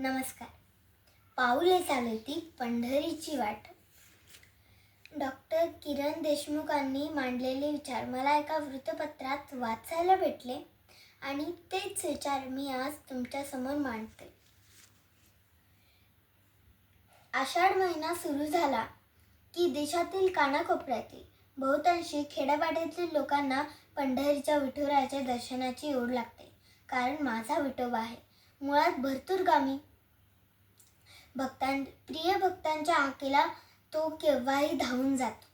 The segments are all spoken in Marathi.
नमस्कार. पाऊले चालती पंढरीची वाट. डॉक्टर किरण देशमुखांनी मांडलेले विचार मला एका वृत्तपत्रात वाचायला भेटले आणि तेच विचार मी आज तुमच्यासमोर मांडते. आषाढ महिना सुरू झाला की देशातील कानाकोपऱ्यातील बहुतांशी खेड्यापाड्यातील लोकांना पंढरीच्या विठुरायाच्या दर्शनाची ओढ लागते. कारण माझा विठोबा आहे. मुळात भरतूरगामी भक्तां प्रिय भक्तांच्या आकेला तो केव्हाही धावून जातो.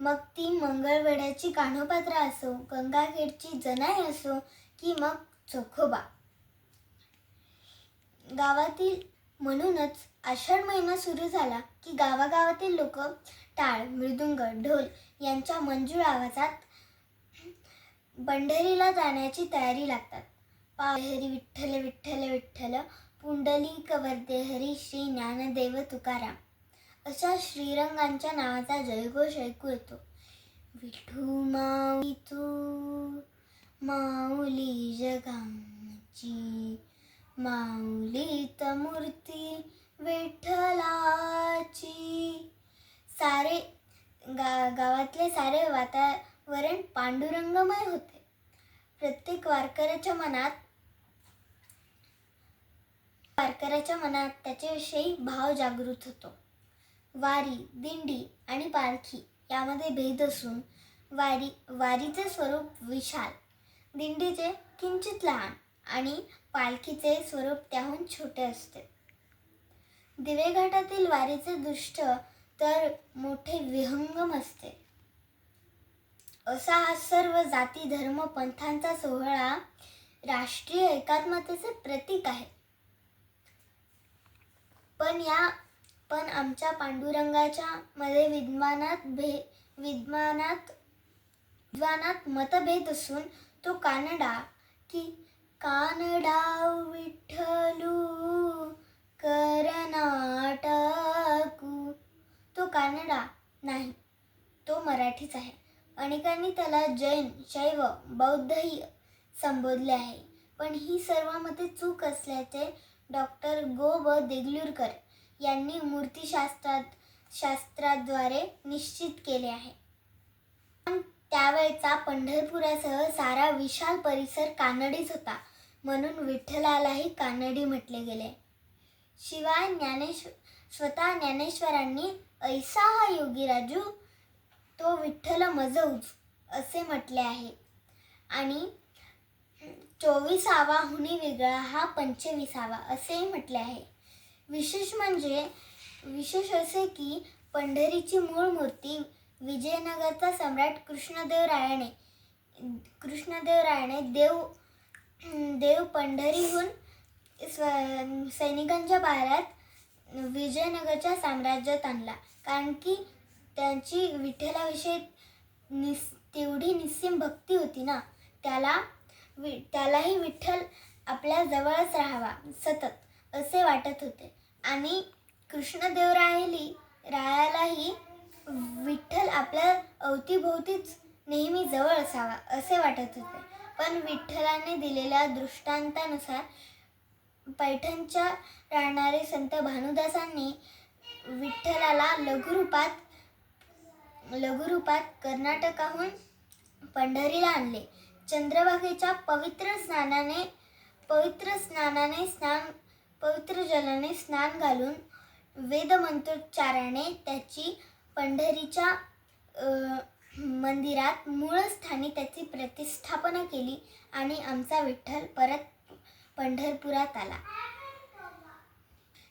मग ती मंगळवेड्याची कान्होपात्रा असो गंगाखेडची जनाई असो की मग चोखोबा. गावातील म्हणूनच आषाढ महिना सुरू झाला की गावागावातील लोक टाळ मृदुंग ढोल यांच्या मंजूळ आवाजात पंढरीला जाण्याची तयारी लागतात. पाहरी विठ्ठल विठ्ठल विठ्ठल पुंडलिक वर्धे हरी श्री ज्ञानदेव तुकाराम. अशा श्रीरंगांच्या नावाचा जयघोष ऐकू येतो. विठू माऊली तू माऊली जगाची माऊली मूर्ती विठ्ठलाची. सारे गा गावातले सारे वातावरण पांडुरंगमय होते. प्रत्येक वारकऱ्याच्या मनात वारकऱ्याच्या मनात त्याच्याविषयी भाव जागृत होतो. वारी दिंडी आणि पालखी यामध्ये भेद असून वारी वारीचे स्वरूप विशाल दिंडीचे किंचित लहान आणि पालखीचे स्वरूप त्याहून छोटे असते. दिवेघाटातील वारीचे दृष्ट तर मोठे विहंगम असते. असा हा सर्व जाती धर्म पंथांचा सोहळा राष्ट्रीय एकात्मतेचे प्रतीक आहे. पण या पण आमच्या पांडुरंगाच्या मध्ये विद्वानात भे विद्वानात विद्वानात मतभेद असून तो कानडा की कानडा विठ्ठलू करनाटकू तो कानडा नाही तो मराठीच आहे. अनेकांनी त्याला जैन शैव बौद्धही संबोधले आहे. पण ही सर्व मते चूक असल्याचे डॉक्टर गो ब देगलूरकर यांनी मूर्तीशास्त्रात शास्त्राद्वारे निश्चित केले आहे. पण त्यावेळचा पंढरपुरासह सारा विशाल परिसर कानडीच होता म्हणून विठ्ठलालाही कानडी म्हटले गेले. शिवाय ज्ञानेश्वर स्वतः ज्ञानेश्वरांनी ऐसा हा योगी राजू तो विठ्ठल मजऊज असे म्हटले आहे. आणि चोवीसावा हुनी वेगळा हा पंचवीसावा असेही म्हटले आहे. विशेष म्हणजे विशेष असे की पंढरीची मूळ मूर्ती विजयनगरचा सम्राट कृष्णदेवरायाने कृष्णदेवरायाने देव देव पंढरीहून स्व सैनिकांच्या बाहेरात विजयनगरच्या साम्राज्यात आणला. कारण की त्यांची विठ्ठलाविषयी निस तेवढी निस्सीम भक्ती होती ना त्याला वि त्यालाही विठ्ठल आपल्या जवळच राहावा सतत असे वाटत होते. आणि कृष्णदेवरायली रायालाही विठ्ठल आपल्या अवतीभोवतीच नेहमी जवळ असावा असे वाटत होते. पण विठ्ठलाने दिलेल्या दृष्टांतानुसार पैठणच्या राहणारे संत भानुदासांनी विठ्ठलाला लघुरूपात लघुरूपात कर्नाटकाहून पंढरीला आणले. चंद्रभागेच्या पवित्र स्नानाने पवित्र स्नानाने स्नान पवित्र जलाने स्नान घालून वेदमंत्रोच्चाराने त्याची पंढरीच्या मंदिरात मूळ स्थानी त्याची प्रतिष्ठापना केली आणि आमचा विठ्ठल परत पंढरपुरात आला.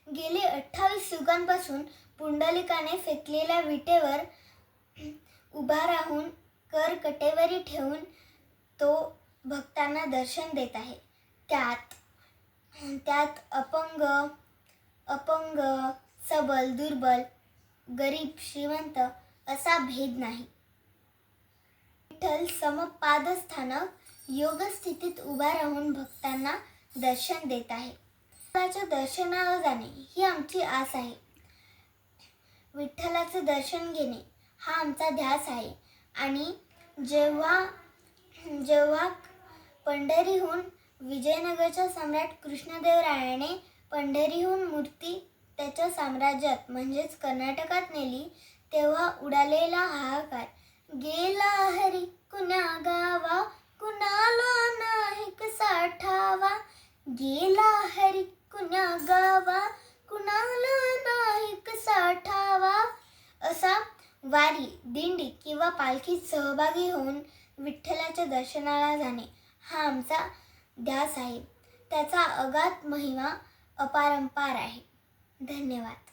गेले अठ्ठावीस युगांपासून पुंडलिकाने फेकलेल्या विटेवर उभा राहून कर कटेवरी ठेवून तो भक्तांना दर्शन देत आहे. त्यात त्यात अपंग अपंग सबल दुर्बल गरीब श्रीमंत असा भेद नाही. विठ्ठल समपादस्थानक योगस्थितीत उभा राहून भक्तांना दर्शन देत आहे. विठ्ठलाच्या दर्शनाला जाणे ही आमची आस आहे. विठ्ठलाचं दर्शन घेणे हा आमचा ध्यास आहे. आणि जेव्हा जेव्हा पंढरीहून विजयनगरच्या सम्राट कृष्णदेवरायाने पंढरीहून मूर्ती त्याच्या साम्राज्यात म्हणजेच कर्नाटकात नेली तेव्हा उडालेला हाहाकार गेला हरी कुण्या गावा कुणाला नाही साठावा गेला हरी कुण्या गावा कुणाला नाही साठावा असा वारी दिंडी किंवा पालखीत सहभागी होऊन विठ्ठलाच्या दर्शनाला जाणे हा आमचा ध्यास आहे. त्याचा अगाध महिमा अपारंपार आहे. धन्यवाद.